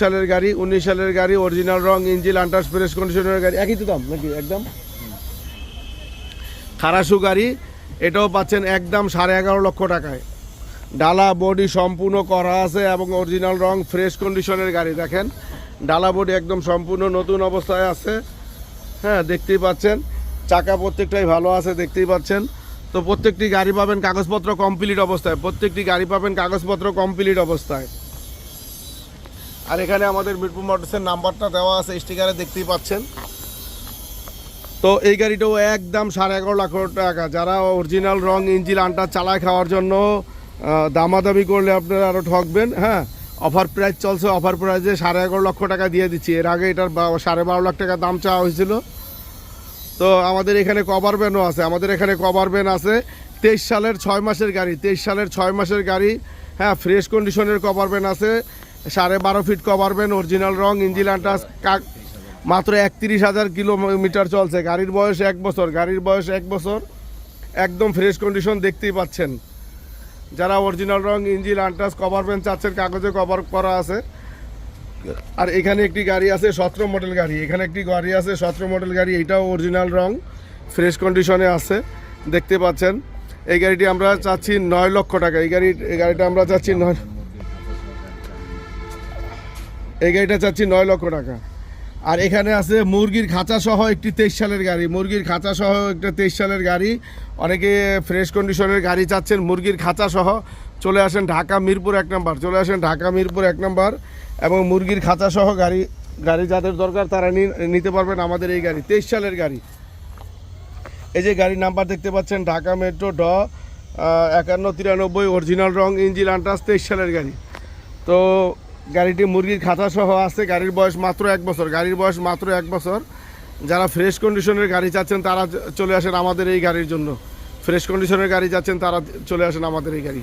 সালের গাড়ি, উনিশ সালের গাড়ি অরিজিনাল রং ইঞ্জিন আন্টাস ফ্রেশ কন্ডিশনের গাড়ি। একই তো দাম নাকি? একদম? খারাসু গাড়ি, এটাও পাচ্ছেন একদম সাড়ে এগারো লক্ষ টাকায়। ডালা বডি সম্পূর্ণ করা আছে এবং অরিজিনাল রং ফ্রেশ কন্ডিশনের গাড়ি, দেখেন। ডালা বডি একদম সম্পূর্ণ নতুন অবস্থায় আছে। হ্যাঁ দেখতেই পাচ্ছেন। চাকা প্রত্যেকটাই ভালো আছে, দেখতেই পাচ্ছেন। তো প্রত্যেকটি গাড়ি পাবেন কাগজপত্র কমপ্লিট অবস্থায়। প্রত্যেকটি গাড়ি পাবেন কাগজপত্র কমপ্লিট অবস্থায়। আর এখানে আমাদের মিরপুর মোটরসের নাম্বারটা দেওয়া আছে, স্টিকারে দেখতেই পাচ্ছেন। তো এই গাড়িটাও একদম সাড়ে এগারো লাখ টাকা। যারা অরিজিনাল রং ইঞ্জিন আনটা চালায় খাওয়ার জন্য দামাদামি করলে আপনারা আরও ঠকবেন হ্যাঁ? অফার প্রাইস চলছে অফার প্রাইসে সাড়ে এগারো লক্ষ টাকা দিয়ে দিচ্ছি। এর আগে এটার সাড়ে বারো লাখ টাকা দাম চাওয়া হয়েছিল। তো আমাদের এখানে কভার ভ্যানও আছে। আমাদের এখানে কভার ভ্যান আছে তেইশ সালের ছয় মাসের গাড়ি, তেইশ সালের ছয় মাসের গাড়ি হ্যাঁ ফ্রেশ কন্ডিশনের কভার ভ্যান আছে। সাড়ে বারো ফিট কভার ভ্যান অরিজিনাল রং ইঞ্জিন আন্টাস কাক, মাত্র একত্রিশ হাজার কিলোমিটার চলছে। গাড়ির বয়স এক বছর, গাড়ির বয়স এক বছর। একদম ফ্রেশ কন্ডিশন দেখতেই পাচ্ছেন। যারা অরিজিনাল রং ইঞ্জিন আন্টাস কভার ভ্যান চাচ্ছেন, কাগজে কভার করা আছে। আর এখানে একটি গাড়ি আছে, সতেরো মডেল গাড়ি। এখানে একটি গাড়ি আছে, সতেরো মডেল গাড়ি। এটাও অরিজিনাল রং ফ্রেশ কন্ডিশনে আছে। দেখতে পাচ্ছেন, এই গাড়িটি আমরা চাচ্ছি নয় লক্ষ টাকা। এই গাড়ি, এই গাড়িটা আমরা চাচ্ছি নয় এই গাড়িটা চাচ্ছি নয় লক্ষ টাকা। আর এখানে আছে মুরগির খাঁচা সহ একটি তেইশ সালের গাড়ি। মুরগির খাঁচা সহ একটা তেইশ সালের গাড়ি। অনেকে ফ্রেশ কন্ডিশনের গাড়ি চাচ্ছেন মুরগির খাঁচা সহ। চলে আসেন ঢাকা মিরপুর এক নম্বর। চলে আসেন ঢাকা মিরপুর এক নম্বর। এবং মুরগির খাঁচা সহ গাড়ি গাড়ি যাদের দরকার তারা নিতে পারবেন আমাদের এই গাড়ি, তেইশ সালের গাড়ি। এই যে গাড়ির নাম্বার দেখতে পাচ্ছেন, ঢাকা মেট্রো ড একান্ন তিরানব্বই, অরিজিনাল রং, ইঞ্জিন আন্টাস তেইশ সালের গাড়ি। তো গাড়িটি মুরগির খাতা সহ আছে, গাড়ির বয়স মাত্র এক বছর, গাড়ির বয়স মাত্র এক বছর। যারা ফ্রেশ কন্ডিশনের গাড়ি চাচ্ছেন, তারা চলে আসেন আমাদের এই গাড়ির জন্য। ফ্রেশ কন্ডিশনের গাড়ি চাচ্ছেন, তারা চলে আসেন আমাদের এই গাড়ি।